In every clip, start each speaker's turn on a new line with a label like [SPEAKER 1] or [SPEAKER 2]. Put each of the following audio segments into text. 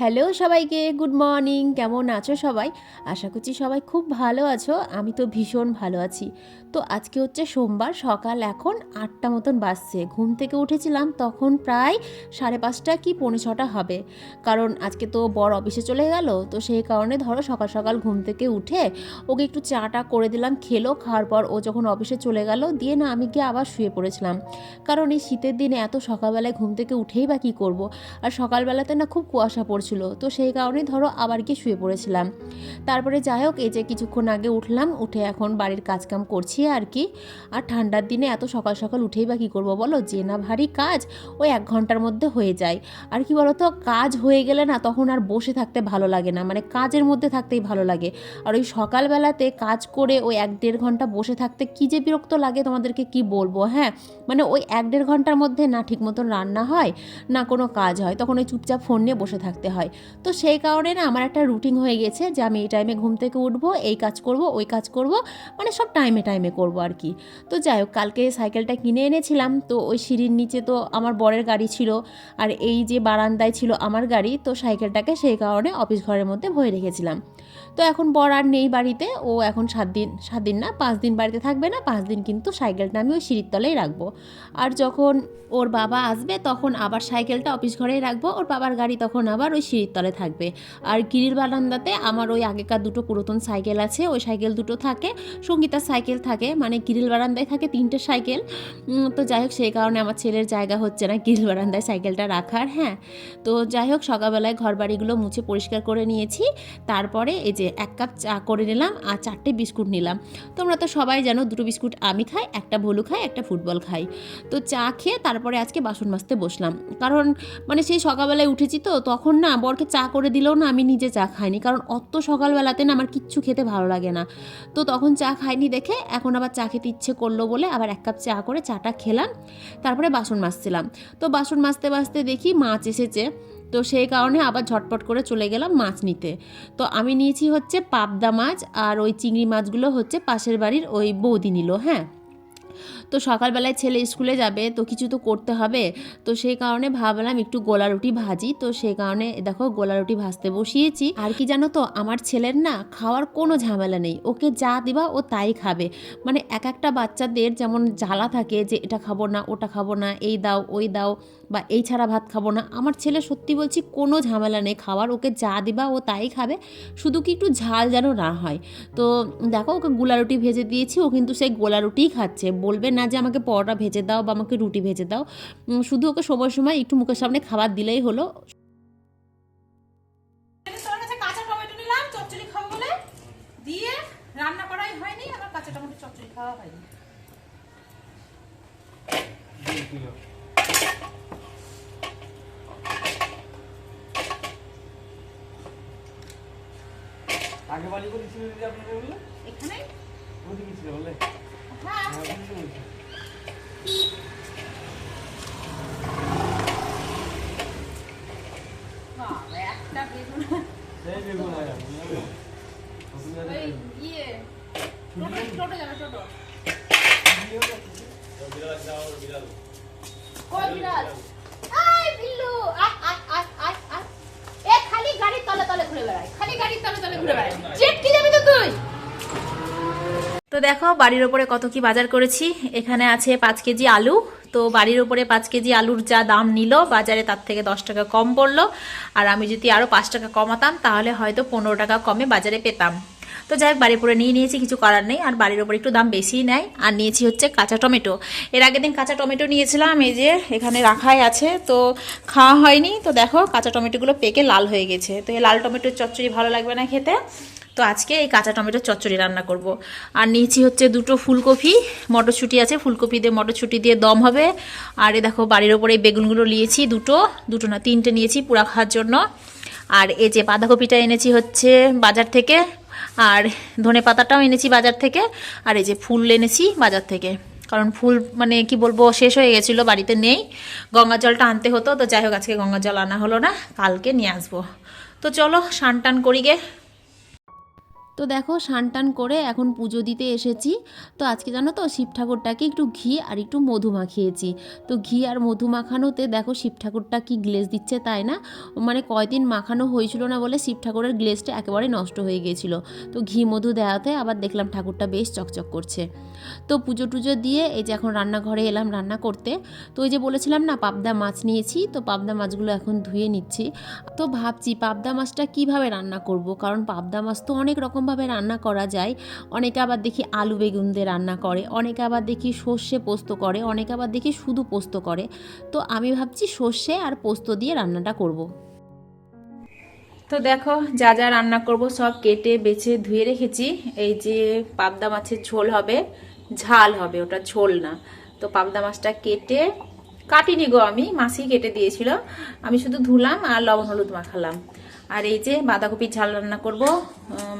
[SPEAKER 1] Hello সবাইকে, good morning. কেমন আছো সবাই? আশা করছি সবাই খুব ভালো আছো। আমি তো ভীষণ ভালো আছি। তো আজকে হচ্ছে সোমবার, সকাল এখন আটটা মতন বাজছে। ঘুম থেকে উঠেছিলাম তখন প্রায় সাড়ে পাঁচটা কি পৌনে ছটা হবে। কারণ আজকে তো বর অফিসে চলে গেল, তো সেই কারণে ধরো সকাল সকাল ঘুম থেকে উঠে ওকে একটু চাটা করে দিলাম, খেলো, খাওয়ার পর ও যখন অফিসে চলে গেল, দিয়ে না আমি গিয়ে আবার শুয়ে পড়েছিলাম। কারণ এই শীতের দিনে এত সকালবেলায় ঘুম থেকে উঠেই বা কী করব? আর সকালবেলাতে না খুব কুয়াশা পড়ছিল তো সেই কারণে ধরো আবার গিয়ে শুয়ে পড়েছিলাম। তারপরে যাই হোক, এই যে কিছুক্ষণ আগে উঠলাম, উঠে এখন বাড়ির কাজকাম করছি আর কি। আর ঠান্ডার দিনে এত সকাল সকাল উঠেই বা কী করব বলো? যে না ভারী কাজ, ওই এক ঘণ্টার মধ্যে হয়ে যায়। আর কি বলতো, কাজ হয়ে গেলে না তখন আর বসে থাকতে ভালো লাগে না। মানে কাজের মধ্যে থাকতেই ভালো লাগে। আর ওই সকালবেলাতে কাজ করে ওই এক দেড় ঘণ্টা বসে থাকতে কী যে বিরক্ত লাগে তোমাদেরকে কি বলব হ্যাঁ? মানে ওই এক দেড় ঘণ্টার মধ্যে না ঠিক মতন রান্না হয়, না কোনো কাজ হয়। তখন ওই চুপচাপ ফোন নিয়ে বসে থাকতে হয়। তো সেই কারণে না আমার একটা রুটিন হয়ে গেছে যে আমি এই টাইমে ঘুম থেকে উঠবো, এই কাজ করব, ওই কাজ করব মানে সব টাইমে টাইমে করব আর কি। তো যাই হোক, কালকে সাইকেলটা কিনে এনেছিলাম, তো ওই সিঁড়ির নিচে তো আমার বরের গাড়ি ছিল আর এই যে বারান্দায় ছিল আমার গাড়ি, তো সাইকেলটাকে সেই কারণে অফিস ঘরের মধ্যে ভয়ে রেখেছিলাম। তো এখন বর আর নেই বাড়িতে, ও এখন সাত দিন সাত দিন না, পাঁচ দিন বাড়িতে থাকবে না, পাঁচ দিন কিন্তু সাইকেলটা আমি ওই সিঁড়ির তলেই রাখব। আর যখন ওর বাবা আসবে, তখন আবার সাইকেলটা অফিস ঘরেই রাখব, ওর বাবার গাড়ি তখন আবার ওই সিঁড়ির তলে থাকবে। আর গিরির বারান্দাতে আমার ওই আগেকার দুটো পুরাতন সাইকেল আছে, ওই সাইকেল দুটো থাকে, সঙ্গীতার সাইকেল থাকে মানে গিরিল বারান্দায় থাকে তিনটে সাইকেল। তো যাই হোক, সেই কারণে আমার ছেলের জায়গা হচ্ছে না গিরিল বারান্দায় সাইকেলটা রাখার হ্যাঁ। তো যাই হোক, সকালবেলায় ঘর বাড়িগুলো মুছে পরিষ্কার করে নিয়েছি। তারপরে এই যে এক কাপ চা করে নিলাম আর চারটে বিস্কুট নিলাম। তোমরা তো সবাই জানো দুটো বিস্কুট আমি খাই, একটা ভলু খাই, একটা ফুটবল খাই। তো চা খেয়ে তারপরে আজকে বাসন মাজতে বসলাম। কারণ মানে সেই সকালবেলায় উঠেছি তো, তখন না বরকে চা করে দিলেও না আমি নিজে চা খাইনি। কারণ অত সকালবেলাতে না আমার কিচ্ছু খেতে ভালো লাগে না। তো তখন চা খাইনি দেখে এখন আবার চা খেতে ইচ্ছে করল বলে আবার এক কাপ চা করে চাটা খেলাম। তারপরে বাসন মাজছিলাম। তো বাসন মাজতে মাজতে দেখি মাছ এসেছে। তো সেই কারণে আবার ঝটপট করে চলে গেলাম মাছ নিতে। তো আমি নিয়েছি হচ্ছে পাবদা মাছ আর ওই চিংড়ি মাছগুলো হচ্ছে পাশের বাড়ির ওই বৌদি নিল হ্যাঁ। তো সকালবেলায় ছেলে স্কুলে যাবে, তো কিছু তো করতে হবে। তো সেই কারণে ভাবলাম একটু গোলা রুটি ভাজি। তো সেই কারণে দেখো গোলা রুটি ভাজতে বসিয়েছি। আর কি জানো তো, আমার ছেলের না খাওয়ার কোনো ঝামেলা নেই। ওকে যা দিবা ও তাই খাবে। মানে এক একটা বাচ্চাদের যেমন জ্বালা থাকে যে এটা খাব না, ওটা খাব না, এই দাও, ওই দাও বা এই ছাড়া ভাত খাব না। আমার ছেলে সত্যি বলছি কোনো ঝামেলা নেই খাওয়ার ওকে যা দিবা ও তাই খাবে। শুধু কি একটু ঝাল যেন না হয়। তো দেখো ওকে গোলা রুটি ভেজে দিয়েছি ও কিন্তু সেই গোলা রুটিই খাচ্ছে। বলবে না যে আমাকে পরোটা ভেজে দাও বা আমাকে রুটি ভেজে দাও। শুধু ওকে সময় সময় একটু মুখের সামনে খাবার দিলেই হলো।
[SPEAKER 2] তোর কাছে কাঁচা টমেটো নিলাম চচ্চড়ি খাব বলে। দিয়ে রান্না করাই হয়নি আবার কাঁচা টমেটো চচ্চড়ি খাওয়া হয়নি।
[SPEAKER 3] আগে বাড়ি করে ছিল দিদি আপনাকে বললে
[SPEAKER 2] এখানে?
[SPEAKER 3] ওদিকে ছিল বলে
[SPEAKER 2] হ্যাঁ
[SPEAKER 3] হ্যাঁ, বুঝতে পেরেছি।
[SPEAKER 2] বাবা, একটা বেগুন
[SPEAKER 3] সেই বেগুন হয় আর, বুঝলে? অসুবিধা
[SPEAKER 2] ওই
[SPEAKER 3] নেই।
[SPEAKER 2] ইয়ে টোটো টোটো যাবে টোটো কই বিড়াল আই বিল্লু আয় আয় আয় আয় আয় এ খালি গাড়ির তলে তলে ঘুরে বেড়ায় খালি গাড়ির তলে তলে ঘুরে বেড়ায় চেটকি যাবি তো তুই
[SPEAKER 1] তো দেখো, বাড়ির ওপরে কত কি বাজার করেছি। এখানে আছে পাঁচ কেজি আলু। তো বাড়ির ওপরে পাঁচ কেজি আলুর যা দাম নিল, বাজারে তার থেকে দশ টাকা কম পড়ল। আর আমি যদি আরও পাঁচ টাকা কমাতাম, তাহলে হয়তো পনেরো টাকা কমে বাজারে পেতাম। তো যাই হোক বাড়ির উপরে নিয়ে নিয়েছি, কিছু করার নেই। আর বাড়ির ওপরে একটু দাম বেশিই নেয়। আর নিয়েছি হচ্ছে কাঁচা টমেটো। এর আগের দিন কাঁচা টমেটো নিয়েছিলাম, এই যে এখানে রাখাই আছে। তো খাওয়া হয়নি। তো দেখো, কাঁচা টমেটোগুলো পেকে লাল হয়ে গেছে। তো এই লাল টমেটোর চচ্চড়ি ভালো লাগবে না খেতে। তো আজকে এই কাঁচা টমেটোর চচ্চড়ি রান্না করব। আর নিয়েছি হচ্ছে দুটো ফুলকপি, মটরশুঁটি আছে, ফুলকপি দিয়ে মটরশুঁটি দিয়ে দম হবে। আর এ দেখো বাড়ির ওপরে এই বেগুনগুলো নিয়েছি দুটো দুটো না, তিনটে নিয়েছি পুরা খাওয়ার জন্য। আর এই যে বাঁধাকপিটা এনেছি হচ্ছে বাজার থেকে, আর ধনে পাতাটাও এনেছি বাজার থেকে, আর এই যে ফুল এনেছি বাজার থেকে। কারণ ফুল মানে কি বলব, শেষ হয়ে গেছিল, বাড়িতে নেই। গঙ্গা জলটা আনতে হতো, তো যাই হোক আজকে গঙ্গা জল আনা হলো না, কালকে নিয়ে আসব। তো চলো, স্নান টান করি গে। তো দেখো টান করে এখন পুজো দিতে এসেছি। তো আজকে জানো তো শিব ঠাকুরটাকে একটু ঘি আর একটু মধু মাখিয়েছি। তো ঘি আর মধু মাখানোতে দেখো শিব ঠাকুরটা কি গ্লেজ দিচ্ছে তাই না? মানে কয়দিন মাখানো হয়েছিল না বলে শিব ঠাকুরের গ্লেজটা একেবারে নষ্ট হয়ে গিয়েছিল তো ঘি মধু দেওয়াতে আবার দেখলাম ঠাকুরটা বেশ চকচক করছে। তো পুজো টুজো দিয়ে এই যে এখন রান্নাঘরে এলাম রান্না করতে। তো ওই যে বলেছিলাম না পাবদা মাছ নিয়েছি। তো পাবদা মাছগুলো এখন ধুয়ে নিচ্ছি। তো ভাবছি পাবদা মাছটা কীভাবে রান্না করব? কারণ পাবদা মাছ তো অনেক রকমভাবে রান্না করা যায়। অনেকে আবার দেখি আলু বেগুন দিয়ে রান্না করে, অনেকে আবার দেখি সর্ষে পোস্ত করে, অনেকে আবার দেখি শুধু পোস্ত করে। তো আমি ভাবছি সর্ষে আর পোস্ত দিয়ে রান্নাটা করব। তো দেখো যা যা রান্না করব সব কেটে, বেছে, ধুয়ে রেখেছি। এই যে পাবদা মাছের ঝোল হবে, ঝাল হবে, ওটা ঝোল না। তো পাবদা মাছটা কেটে, কাটিনি গো আমি মাছই কেটে দিয়েছিল। আমি শুধু ধুলাম আর লবণ হলুদ মাখালাম। আর এই যে বাঁধাকপির ঝাল রান্না করব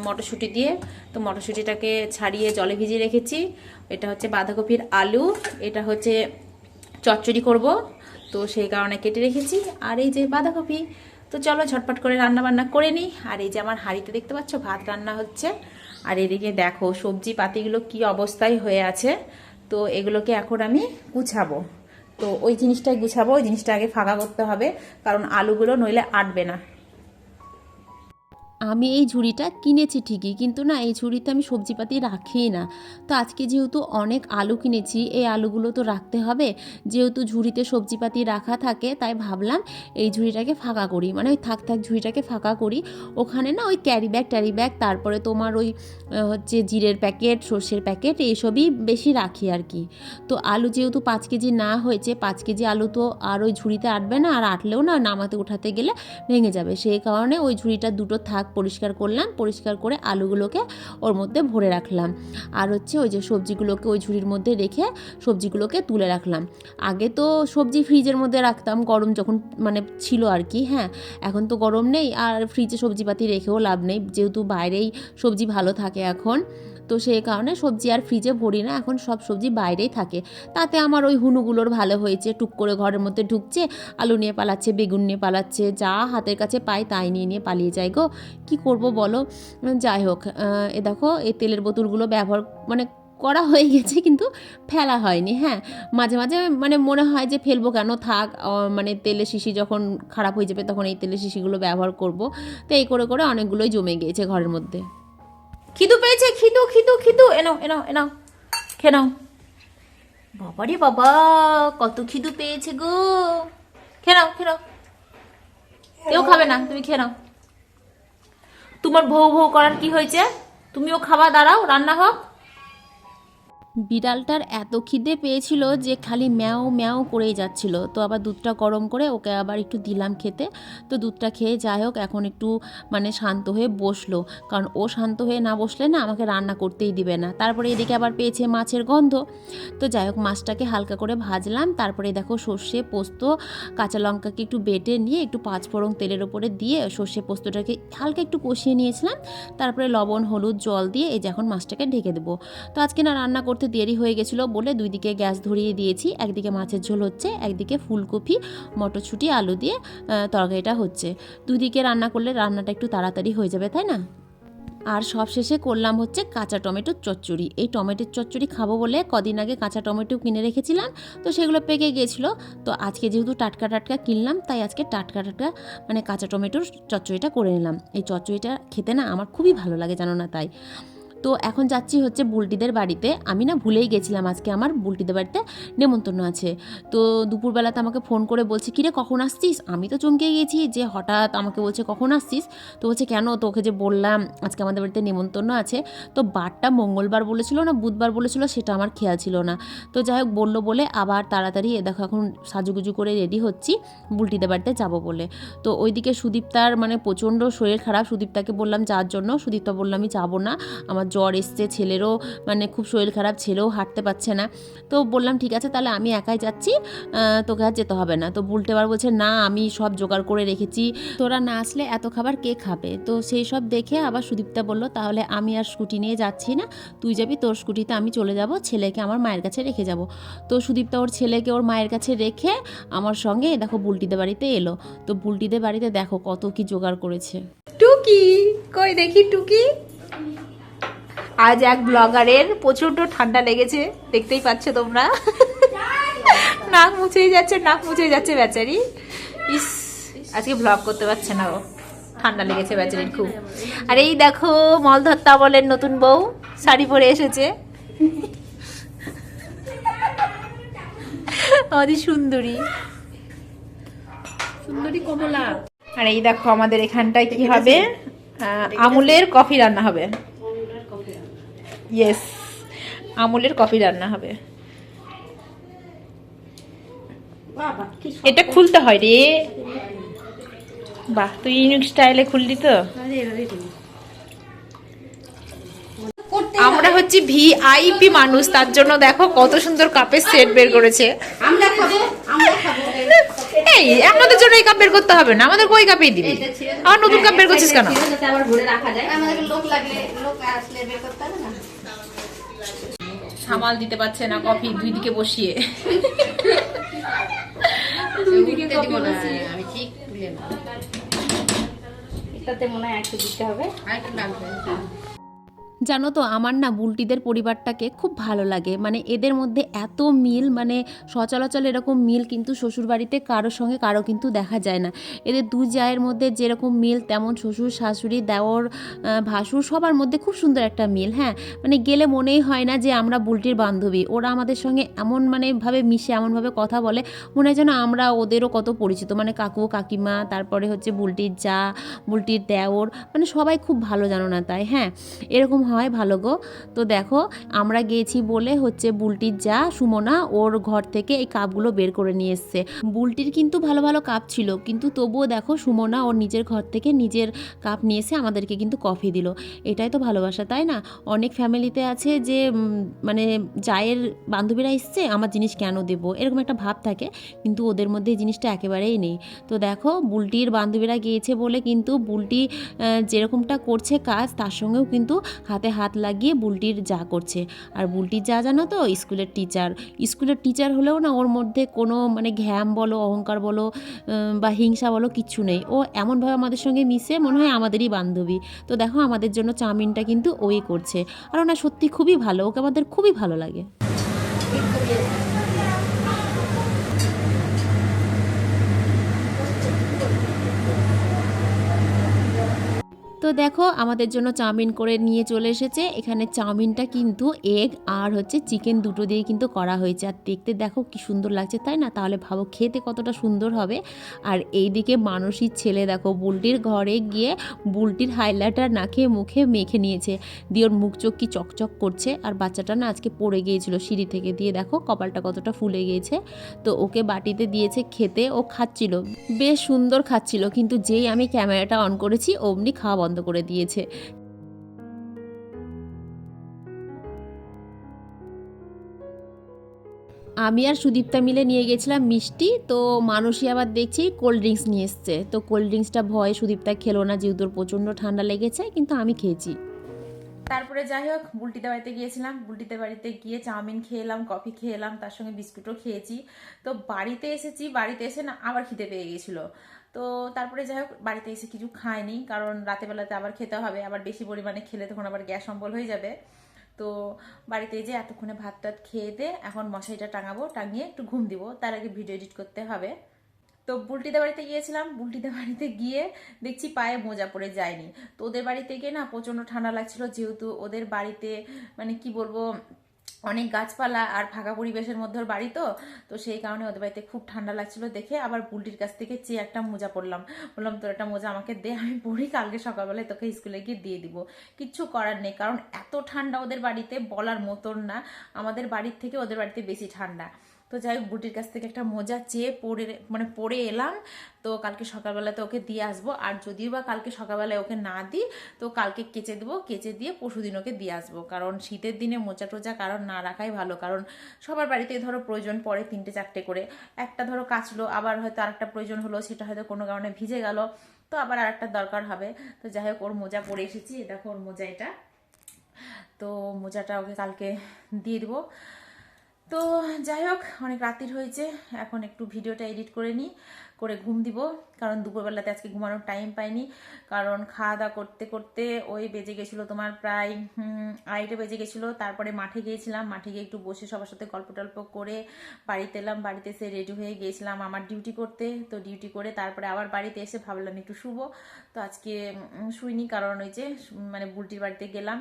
[SPEAKER 1] মটরশুঁটি দিয়ে। তো মটরশুঁটিটাকে ছাড়িয়ে জলে ভিজিয়ে রেখেছি। এটা হচ্ছে বাঁধাকপির আলু, এটা হচ্ছে চচ্চড়ি করব। তো সেই কারণে কেটে রেখেছি। আর এই যে বাঁধাকপি, তো চলো ঝটপট করে রান্না বান্না করে নিই। আর এই যে আমার হাঁড়িতে দেখতে পাচ্ছ, ভাত রান্না হচ্ছে। আর এদিকে দেখো, সবজি পাতিগুলো কি অবস্থায় হয়ে আছে। তো এগুলোকে এখন আমি গুছাবো। তো ওই জিনিসটাই গুছাবো, ওই জিনিসটা আগে ফাঁকা করতে হবে। কারণ আলুগুলো নইলে আটবে না। আমি এই ঝুড়িটা কিনেছি ঠিকই, কিন্তু না, এই ঝুড়িতে আমি সবজিপাতি রাখি না। তো আজকে যেহেতু অনেক আলু কিনেছি, এই আলুগুলো তো রাখতে হবে। যেহেতু ঝুড়িতে সবজিপাতি রাখা থাকে, তাই ভাবলাম এই ঝুড়িটাকে ফাঁকা করি। মানে ওই থাক থাক ঝুড়িটাকে ফাঁকা করি। ওখানে না ওই ক্যারি ব্যাগ ট্যারি ব্যাগ, তারপরে তোমার ওই হচ্ছে জিরের প্যাকেট, সর্ষের প্যাকেট, এইসবই বেশি রাখি আর কি। তো আলু যেহেতু পাঁচ কেজি না হয়েছে, পাঁচ কেজি আলু তো আর ওই ঝুড়িতে আটবে না, আর আটলেও না, নামাতে, উঠাতে গেলে ভেঙে যাবে। সেই কারণে ওই ঝুড়িটা দুটো থাক পরিষ্কার করলাম, পরিষ্কার করে আলুগুলোকে ওর মধ্যে ভরে রাখলাম। আর হচ্ছে ওই যে সবজিগুলোকে ওই ঝুড়ির মধ্যে রেখে সবজিগুলোকে তুলে রাখলাম। আগে তো সবজি ফ্রিজের মধ্যে রাখতাম, গরম যখন মানে ছিল আর কি হ্যাঁ এখন তো গরম নেই। আর ফ্রিজে সবজিপাতি রেখেও লাভ নেই, যেহেতু বাইরেই সবজি ভালো থাকে এখন। তো সেই কারণে সবজি আর ফ্রিজে ভরি না, এখন সব সবজি বাইরেই থাকে। তাতে আমার ওই হুনুগুলোর ভালো হয়েছে, টুক করে ঘরের মধ্যে ঢুকছে, আলু নিয়ে পালাচ্ছে, বেগুন নিয়ে পালাচ্ছে, যা হাতের কাছে পাই তাই নিয়ে নিয়ে পালিয়ে যায় গো। কি করব বলো? যাই হোক এ দেখো, এই তেলের বোতলগুলো ব্যবহার মানে করা হয়ে গেছে কিন্তু ফেলা হয়নি হ্যাঁ। মাঝে মাঝে মানে মনে হয় যে ফেলব কেন, থাক মানে তেলের শিশি যখন খারাপ হয়ে যাবে তখন এই তেলের শিশিগুলো ব্যবহার করব। তো এই করে করে অনেকগুলোই জমে গিয়েছে ঘরের মধ্যে। খিদু পেয়েছে, খিদু খিদু খিদু। এনাও এনাও এনাও খেয়ে নাও বাবা রে বাবা, কত খিদু পেয়েছে গো। খেয়ে নাও নাও কেউ খাবে না, তুমি খেয়ে নাও তোমার ভৌ ভৌ করার কি হয়েছে? তুমিও খাওয়া দাঁড়াও, রান্না হোক। বিড়ালটার এত খিদে পেয়েছিল যে খালি ম্যাও ম্যাও করেই যাচ্ছিল। তো আবার দুধটা গরম করে ওকে আবার একটু দিলাম খেতে। তো দুধটা খেয়ে যাই হোক, এখন একটু মানে শান্ত হয়ে বসল। কারণ ও শান্ত হয়ে না বসলে না আমাকে রান্না করতেই দিবে না। তারপরে এদিকে আবার পেয়েছে মাছের গন্ধ। তো যাই হোক, মাছটাকে হালকা করে ভাজলাম। তারপরে দেখো সর্ষে পোস্ত, কাঁচা লঙ্কাকে একটু বেটে নিয়ে একটু পাঁচ ফোড়ন তেলের ওপরে দিয়ে সর্ষে পোস্তটাকে হালকা একটু কষিয়ে নিয়েছিলাম। তারপরে লবণ, হলুদ, জল দিয়ে এই যে এখন মাছটাকে ঢেকে দেবো। তো আজকে না রান্না করতে দেরি হয়ে গেছিল বলে দুই দিকে গ্যাস ধরিয়ে দিয়েছি। একদিকে মাছের ঝোল হচ্ছে, একদিকে ফুলকপি, মটরশুঁটি, আলু দিয়ে তরকারিটা হচ্ছে। দুদিকে রান্না করলে রান্নাটা একটু তাড়াতাড়ি হয়ে যাবে, তাই না? আর সব শেষে করলাম হচ্ছে কাঁচা টমেটোর চচ্চড়ি। এই টমেটোর চচ্চড়ি খাব বলে কদিন আগে কাঁচা টমেটো কিনে রেখেছিলাম, তো সেগুলো পেকে গিয়েছিল তো আজকে যেহেতু টাটকা টাটকা কিনলাম, তাই আজকে টাটকা টাটকা মানে কাঁচা টমেটোর চচ্চড়িটা করে নিলাম। এই চচ্চড়িটা খেতে না আমার খুবই ভালো লাগে, জানো না তাই। তো এখন যাচ্ছি হচ্ছে বুলটিদের বাড়িতে। আমি না ভুলেই গেছিলাম আজকে আমার বুলটিদের বাড়িতে নেমন্তন্ন আছে। তো দুপুরবেলাতে আমাকে ফোন করে বলছে, কিরে, কখন আসছিস? আমি তো চমকে গেছি যে হঠাৎ আমাকে বলছে, কখন আসছিস? তো বলছে, কেন? তোকে যে বললাম, আজকে আমাদের বাড়িতে নেমন্তন্ন আছে। তো বারটা মঙ্গলবার বলেছিল না, বুধবার বলেছিল, সেটা আমার খেয়াল ছিল না। তো যাই হোক, বলল বলে, আবার তাড়াতাড়ি এ দেখো, এখন সাজুগুজু করে রেডি হচ্ছি, বুলটিদের বাড়িতে যাব বলে। তো ওইদিকে সুদীপ্তার মানে প্রচণ্ড শরীর খারাপ, সুদীপ্তাকে বললাম, যাওয়ার জন্য? সুদীপ্তা বলল, আমি যাব না, আমার জ্বর এসছে, ছেলেরও মানে খুব শরীর খারাপ, ছেলেও হাঁটতে পারছে না। তো বললাম, ঠিক আছে, তাহলে আমি একাই যাচ্ছি তোকে আর যেতে হবে না। তো বুলটে বার বলছে, না, আমি সব জোগাড় করে রেখেছি। তোরা না আসলে এত খাবার কে খাবে? তো সেই সব দেখে আবার সুদীপ্তা বলল, তাহলে আমি আর স্কুটি নিয়ে যাচ্ছি না। তুই যাবি তোর স্কুটিতে, আমি চলে যাব, ছেলেকে আমার মায়ের কাছে রেখে যাব। তো সুদীপ্তা ওর ছেলেকে ওর মায়ের কাছে রেখে আমার সঙ্গে, দেখো, বুলটিদের বাড়িতে এলো। তো বুলটিদের বাড়িতে দেখো কত কি জোগাড় করেছে।
[SPEAKER 2] টুকি, কই দেখি টুকি? আজ এক ব্লগারের প্রচণ্ড ঠান্ডা লেগেছে দেখতেই পাচ্ছ তোমরা। নাক মুছেই যাচ্ছে নাক মুছেই যাচ্ছে বেচারি। ইস আজকে ব্লগ করতে পারছে না ও। ঠান্ডা লেগেছে বেচারির খুব। আর এই দেখো মলধত্তা বলেন নতুন বউ শাড়ি পরে এসেছে। আমাদের সুন্দরী।
[SPEAKER 1] সুন্দরী কমলা।
[SPEAKER 2] আর এই দেখো আমাদের এখানটায় কি হবে? আমুলের কফি রান্না হবে। ইয়েস আমুলের কফি রান্না হবে। এটা খুলতে হয় রে। বাহ তুই ইউনিক স্টাইলে খুললি তো। আমরা হচ্ছে ভিআইপি মানুষ তার জন্য দেখো কত সুন্দর কাপের সেট বের করেছে। এই আপনাদের জন্য এই কাপ বের করতে হবে না আমাদের ওই কাপেই দিবি। আমার নতুন কাপ বের করছিস কেন?
[SPEAKER 1] আবার ভরে রাখা যায়।
[SPEAKER 4] আমাদের লোক লাগলে লোক আসলে বের করতে হবে না।
[SPEAKER 2] সামাল দিতে পারছে না কফি দুই দিকে বসিয়ে।
[SPEAKER 4] দিকে কফি বসিয়ে আমি ঠিক
[SPEAKER 1] এটাতে মনে হয় একটু দিতে হবে।
[SPEAKER 4] আর একটু লাগবে।
[SPEAKER 1] জানো তো, আমার না বুলটিদের পরিবারটাকে খুব ভালো লাগে। মানে এদের মধ্যে এত মিল মানে সচরাচর এরকম মিল কিন্তু শ্বশুরবাড়িতে কারোর সঙ্গে কারও কিন্তু দেখা যায় না। এদের দু জায়ের মধ্যে যেরকম মিল, তেমন শ্বশুর, শাশুড়ি, দেওর ভাসুর সবার মধ্যে খুব সুন্দর একটা মিল হ্যাঁ? মানে গেলে মনেই হয় না যে আমরা বুলটির বান্ধবী। ওরা আমাদের সঙ্গে এমন মানে ভাবে মিশে এমনভাবে কথা বলে, মনে হয় যেন আমরা ওদেরও কত পরিচিত। মানে কাকু, কাকিমা, তারপরে হচ্ছে বুলটির যা, বুলটির দেওর মানে সবাই খুব ভালো জানো না তাই হ্যাঁ? এরকম হয়, ভালো গো। তো দেখো, আমরা গিয়েছি বলে হচ্ছে বুলটির যা, সুমনা ওর ঘর থেকে এই কাপগুলো বের করে নিয়ে এসছে। বুলটির কিন্তু ভালো ভালো কাপ ছিল, কিন্তু তবুও দেখো, সুমনা ওর নিজের ঘর থেকে নিজের কাপ নিয়ে এসে আমাদেরকে কিন্তু কফি দিল। এটাই তো ভালোবাসা, তাই না? অনেক ফ্যামিলিতে আছে যে মানে জায়ের বান্ধবীরা এসছে, আমার জিনিস কেন দেবো? এরকম একটা ভাব থাকে, কিন্তু ওদের মধ্যে এই জিনিসটা একেবারেই নেই। তো দেখো, বুলটির বান্ধবীরা গিয়েছে বলে কিন্তু বুলটি যেরকমটা করছে কাজ, তার সঙ্গেও কিন্তু হাতে হাত লাগিয়ে বুলটির যা করছে। আর বুলটির যা জানো তো? স্কুলের টিচার স্কুলের টিচার হলেও না ওর মধ্যে কোনো মানে ঘ্যাম বলো, অহংকার বলো বা হিংসা বলো কিচ্ছু নেই। ও এমনভাবে আমাদের সঙ্গে মিশে মনে হয় আমাদেরই বান্ধবী। তো দেখো আমাদের জন্য চাউমিনটা কিন্তু ওই করছে। আর ওনা সত্যি খুবই ভালো। ওকে আমাদের খুবই ভালো লাগে। দেখো, আমাদের জন্য চাউমিন করে নিয়ে চলে এসেছে। এখানে চাউমিনটা কিন্তু এগ আর হচ্ছে চিকেন দুটো দিয়ে কিন্তু করা হয়েছে। আর দেখতে দেখো কি সুন্দর লাগছে, তাই না? তাহলে ভাবো খেতে কতটা সুন্দর হবে। আর এইদিকে মানসীর ছেলে দেখো, বুলটির ঘরে গিয়ে বুলটির হাইলাইটার নাকে মুখে মেখে নিয়েছে। দিয়ে ওর মুখ চোখ কি চকচক করছে। আর বাচ্চাটা না আজকে পড়ে গিয়েছিল সিঁড়ি থেকে। দিয়ে দেখো কপালটা কতটা ফুলে গিয়েছে। তো ওকে বাটিতে দিয়েছে খেতে। ও খাচ্ছিল, বেশ সুন্দর খাচ্ছিল। কিন্তু যেই আমি ক্যামেরাটা অন করেছি, অমনি খাওয়া বন্ধ করে দিয়েছে। আমি আর সুদীপ্তা মিলে নিয়ে গেছিলাম মিষ্টি, তো মানুষই আবার দেখছি কোল্ড ড্রিঙ্কস নিয়ে এসছে। তো কোল্ড ড্রিঙ্কসটা ভয়ে সুদীপ্তা খেলো না যেহেতু প্রচণ্ড ঠান্ডা লেগেছে, কিন্তু আমি খেয়েছি।
[SPEAKER 2] তারপরে যাই হোক, বুলটিতে বাড়িতে গিয়েছিলাম। বুলটিতে বাড়িতে গিয়ে চাউমিন খেলাম কফি খেলাম তার সঙ্গে বিস্কুটও খেয়েছি। তো বাড়িতে এসেছি, বাড়িতে এসে না আবার খিদে পেয়ে গেছিল। তো তারপরে যাই হোক, বাড়িতে এসে কিছু খাইনি, কারণ রাতেবেলাতে আবার খেতে হবে। আবার বেশি পরিমাণে খেলে তখন আবার গ্যাস অম্বল হয়ে যাবে। তো বাড়িতে যে এতক্ষণে ভাত টাত খেয়ে দে, এখন মশারিটা টাঙাবো, টাঙিয়ে একটু ঘুম দিব। তার আগে ভিডিও এডিট করতে হবে। তো বুলটিতে বাড়িতে গিয়েছিলাম বুলটিতে বাড়িতে গিয়ে দেখছি পায়ে মোজা পরে যায়নি। তো ওদের বাড়িতে গিয়ে না প্রচণ্ড ঠান্ডা লাগছিল, যেহেতু ওদের বাড়িতে মানে কি বলব, অনেক গাছপালা আর ফাঁকা পরিবেশের মধ্যে ওর বাড়ি তো তো সেই কারণে ওদের বাড়িতে খুব ঠান্ডা লাগছিল দেখে আবার বুলটির কাছ থেকে চেয়ে একটা মোজা পরলাম। বললাম, তোর একটা মোজা আমাকে দে, আমি পড়ি কালকে সকালবেলায় তোকে স্কুলে গিয়ে দিয়ে দিব। কিচ্ছু করার নেই, কারণ এত ঠান্ডা ওদের বাড়িতে বলার মতন না। আমাদের বাড়ির থেকে ওদের বাড়িতে বেশি ঠান্ডা। তো যাই হোক, বুটির কাছ থেকে একটা মোজা চেয়ে পরে মানে পরে এলাম। তো কালকে সকালবেলাতে ওকে দিয়ে আসব। আর যদিও বা কালকে সকালবেলায় ওকে না দিই, তো কালকে কেচে দেবো। কেচে দিয়ে পরশুদিন ওকে দিয়ে আসব। কারণ শীতের দিনে মোজা টোজা কারণ না রাখাই ভালো। কারণ সবার বাড়িতে ধরো প্রয়োজন পড়ে তিনটে চারটে করে। একটা ধরো কাচলো, আবার হয়তো আরেকটা প্রয়োজন হলো, সেটা হয়তো কোনো কারণে ভিজে গেল। তো আবার আর একটা দরকার হবে। তো যাই হোক, ওর মোজা পরে এসেছি। দেখো ওর মোজা এটা। তো মোজাটা ওকে কালকে দিয়ে দেবো। তো যাই হোক অনেক রাতির হয়েছে এখন একটু ভিডিওটা এডিট করে নিই।
[SPEAKER 1] করে ঘুম দিব। কারণ দুপুরবেলাতে আজকে ঘুমানোর টাইম পাইনি। কারণ খাওয়া দাওয়া করতে করতে ওই বেজে গেছিল তোমার প্রায় আড়াইটে বেজে গেছিল। তারপরে মাঠে গিয়েছিলাম। মাঠে গিয়ে একটু বসে সবার সাথে গল্প টল্প করে বাড়িতে এলাম। বাড়িতে এসে রেডি হয়ে গিয়েছিলাম আমার ডিউটি করতে। তো ডিউটি করে তারপরে আবার বাড়িতে এসে ভাবলাম একটু শুভ তো আজকে শুইনি কারণ ওই যে মানে বুলটির বাড়িতে গেলাম।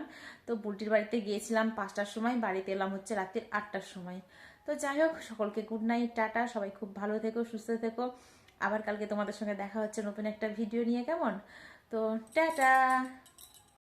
[SPEAKER 1] তো বুলটির বাড়িতে গিয়েছিলাম পাঁচটার সময়। বাড়িতে এলাম হচ্ছে রাতের আটটার সময়। তো যাই হোক, সকলকে গুড নাইট টাটা। সবাই খুব ভালো থেকো, সুস্থ থেকো। আবার কালকে তোমাদের সঙ্গে দেখা হচ্ছে নতুন একটা ভিডিও নিয়ে কেমন? তো টাটা!